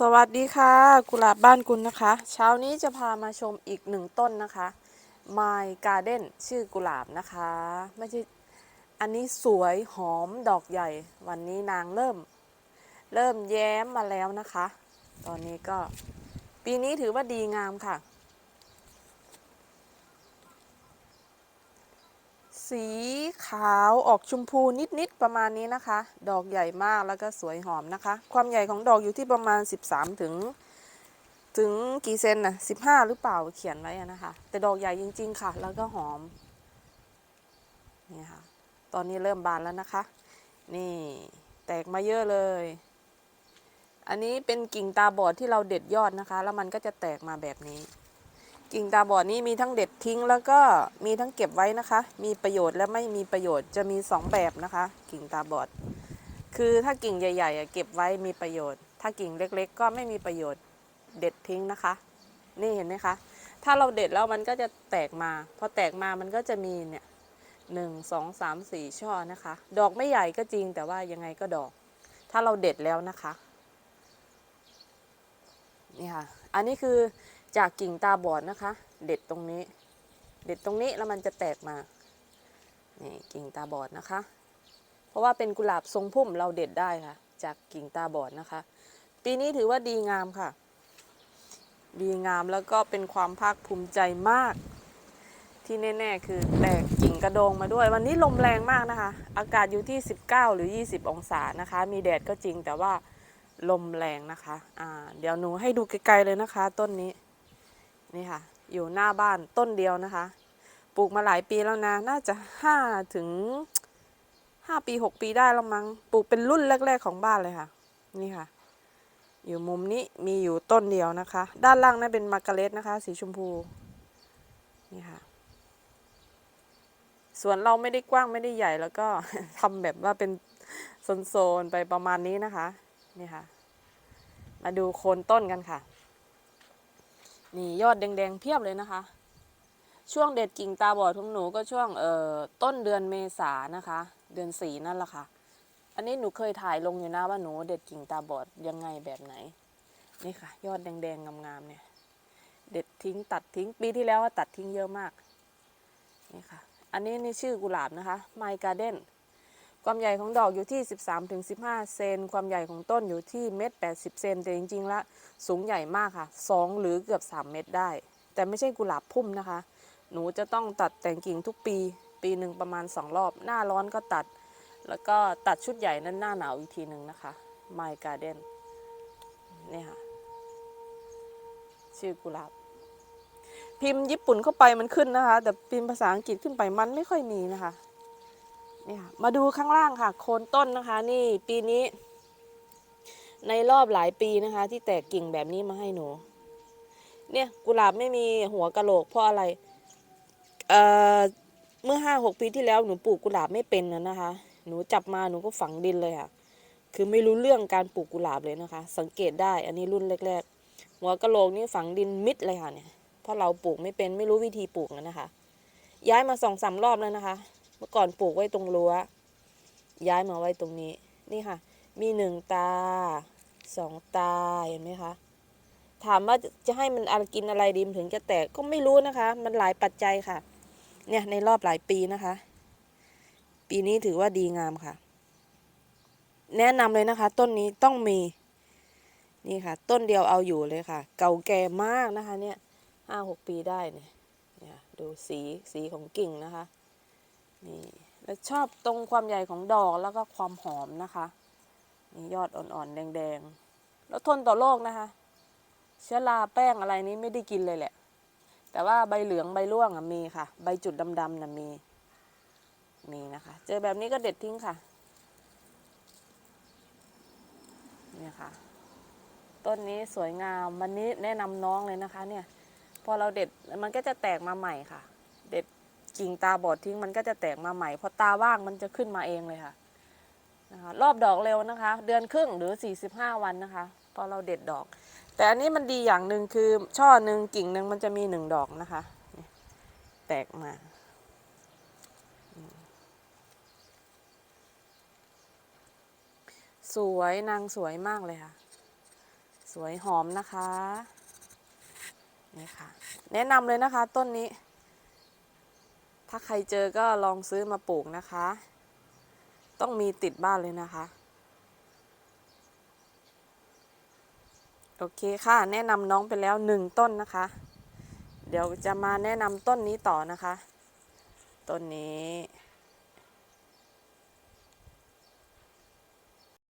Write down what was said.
สวัสดีค่ะ กุหลาบบ้านคุณนะคะ เช้านี้จะพามาชมอีกหนึ่งต้นนะคะ My Garden ชื่อกุหลาบนะคะ ไม่ใช่อันนี้สวยหอมดอกใหญ่ วันนี้นางเริ่ม เริ่มแย้มมาแล้วนะคะ ตอนนี้ก็ปีนี้ถือว่าดีงามค่ะ สีขาวออกชมพูนิดๆประมาณนี้นะคะ ดอกใหญ่มากแล้วก็สวยหอมนะคะ ความใหญ่ของดอกอยู่ที่ประมาณ 13 ถึง ถึงกี่เซนน่ะ15 หรือเปล่าเขียนไว้นะคะ แต่ดอกใหญ่จริง ๆ ค่ะ แล้วก็หอมนี่ค่ะตอนนี้เริ่มบานแล้วนะคะ นี่ แตกมาเยอะเลย อันนี้เป็นกิ่งตาบอดที่เราเด็ดยอดนะคะ แล้วมันก็จะแตกมาแบบนี้ กิ่งตาบอดนี้มีทั้งเด็ดทิ้งแล้วก็มีทั้งเก็บไว้นะคะ มีประโยชน์และไม่มีประโยชน์จะมีสองแบบนะคะ กิ่งตาบอด คือถ้ากิ่งใหญ่ๆเก็บไว้มีประโยชน์ ถ้ากิ่งเล็ก ๆ ก็ไม่มีประโยชน์เด็ดทิ้งนะคะ นี่เห็นไหมคะ ถ้าเราเด็ดแล้วมันก็จะแตกมา พอแตกมามันก็จะมีเนี่ยหนึ่งสองสามสี่ช่อนะคะ ดอกไม่ใหญ่ก็จริงแต่ว่ายังไงก็ดอก ถ้าเราเด็ดแล้วนะคะ นี่ค่ะ อันนี้คือ จากกิ่งตาบอดนะคะ เด็ดตรงนี้ เด็ดตรงนี้แล้วมันจะแตกมานี่กิ่งตาบอดนะคะ เพราะว่าเป็นกุหลาบทรงพุ่มเราเด็ดได้ค่ะ จากกิ่งตาบอดนะคะ ปีนี้ถือว่าดีงามค่ะ ดีงามแล้วก็เป็นความภาคภูมิใจมาก ที่แน่ ๆ คือแตกกิ่งกระโดงมาด้วย วันนี้ลมแรงมากนะคะ อากาศอยู่ที่ 19 หรือ 20 องศานะคะ มีแดดก็จริงแต่ว่าลมแรงนะคะ อ่า เดี๋ยวหนูให้ดูไกลๆเลยนะคะ ต้นนี้ นี่ค่ะ อยู่หน้าบ้านต้นเดียวนะคะ ปลูกมาหลายปีแล้วนะ น่าจะห้าถึงห้าปีหกปีได้แล้วมั้ง ปลูกเป็นรุ่นแรก ๆ ของบ้านเลยค่ะ นี่ค่ะ อยู่มุมนี้มีอยู่ต้นเดียวนะคะ ด้านล่างนั่นเป็นมาร์กาเร็ตนะคะ สีชมพู นี่ค่ะสวนเราไม่ได้กว้างไม่ได้ใหญ่แล้วก็ทำแบบว่าเป็นโซนๆไปประมาณนี้นะคะ นี่ค่ะ มาดูโคนต้นกันค่ะ นี่ยอดแดงๆเพียบเลยนะคะ ช่วงเด็ดกิ่งตาบอดของหนูก็ช่วงเอ่อต้นเดือนเมษานะคะ เดือนสีนั่นแหละค่ะ อันนี้หนูเคยถ่ายลงอยู่นะว่าหนูเด็ดกิ่งตาบอดยังไงแบบไหน นี่ค่ะ ยอดแดงๆงามๆเนี่ย เด็ดทิ้งตัดทิ้งปีที่แล้วว่าตัดทิ้งเยอะมาก นี่ค่ะ อันนี้นี่ชื่อกุหลาบนะคะ My Garden ความใหญ่ของดอกอยู่ที่ 13-15 เซน ความใหญ่ของต้นอยู่ที่เม็ด80 เซน แต่จริงๆ แล้วสูงใหญ่มากค่ะ 2 หรือเกือบ 3 เมตรได้ แต่ไม่ใช่กุหลาบพุ่มนะคะ หนูจะต้องตัดแต่งกิ่งทุกปี ปีหนึ่งประมาณ 2 รอบ หน้าร้อนก็ตัด แล้วก็ตัดชุดใหญ่นั้นหน้าหนาวอีกทีหนึ่งนะคะ My Garden นี่ค่ะ ชื่อกุหลาบ พิมพ์ญี่ปุ่นเข้าไปมันขึ้นนะคะ แต่พิมพ์ภาษาอังกฤษขึ้นไปมันไม่ค่อยมีนะคะ นี่ค่ะมาดูข้างล่างค่ะ โคนต้นนะคะ นี่ปีนี้ ในรอบหลายปีนะคะ ที่แตกกิ่งแบบนี้มาให้หนู เนี่ยกุหลาบไม่มีหัวกะโหลกเพราะอะไร เอ่อเมื่อห้าหกปีที่แล้วหนูปลูกกุหลาบไม่เป็นนะคะ หนูจับมาหนูก็ฝังดินเลยค่ะ คือไม่รู้เรื่องการปลูกกุหลาบเลยนะคะ สังเกตได้อันนี้รุ่นแรกๆ หัวกะโหลกนี่ฝังดินมิดเลยค่ะเนี่ยเพราะเราปลูกไม่เป็นไม่รู้วิธีปลูกนะนะคะ ย้ายมาสองสามรอบแล้วนะคะ เมื่อก่อนปลูกไว้ตรงรั้ว ย้ายมาไว้ตรงนี้ นี่ค่ะ มีหนึ่งตาสองตาเห็นไหมคะ ถามว่าจะให้มันอะไรกินอะไรดีมนถึงจะแตกก็ไม่รู้นะคะ มันหลายปัจจัยค่ะ เนี่ยในรอบหลายปีนะคะ ปีนี้ถือว่าดีงามค่ะ แนะนำเลยนะคะ ต้นนี้ต้องมี นี่ค่ะ ต้นเดียวเอาอยู่เลยค่ะ เก่าแก่มากนะคะ เนี่ยห้าหกปีได้เนี่ยดูสีสีของกิ่งนะคะ นี่แล้วชอบตรงความใหญ่ของดอกแล้วก็ความหอมนะคะนี่ยอดอ่อนๆ แดงๆ แล้วทนต่อโรคนะคะ เชื้อราแป้งอะไรนี้ไม่ได้กินเลยแหละ แต่ว่าใบเหลืองใบร่วงมีค่ะ ใบจุดดำๆน่ะมี มีนะคะ เจอแบบนี้ก็เด็ดทิ้งค่ะเนี่ยค่ะ ต้นนี้สวยงามวันนี้แนะนำน้องเลยนะคะ เนี่ย พอเราเด็ดมันก็จะแตกมาใหม่ค่ะ กิ่งตาบอดทิ้งมันก็จะแตกมาใหม่พอตาว่างมันจะขึ้นมาเองเลยค่ะนะคะรอบดอกเร็วนะคะ เดือนครึ่งหรือ 45 วันนะคะพอเราเด็ดดอก แต่อันนี้มันดีอย่างหนึ่งคือช่อหนึ่งกิ่งหนึ่งมันจะมีหนึ่งดอกนะคะ แตกมาสวยนางสวยมากเลยค่ะ สวยหอมนะคะ นี่ค่ะ แนะนำเลยนะคะต้นนี้ ถ้าใครเจอก็ลองซื้อมาปลูกนะคะ ต้องมีติดบ้านเลยนะคะ โอเคค่ะ แนะนำน้องไปแล้วหนึ่งต้นนะคะ เดี๋ยวจะมาแนะนำต้นนี้ต่อนะคะ ต้นนี้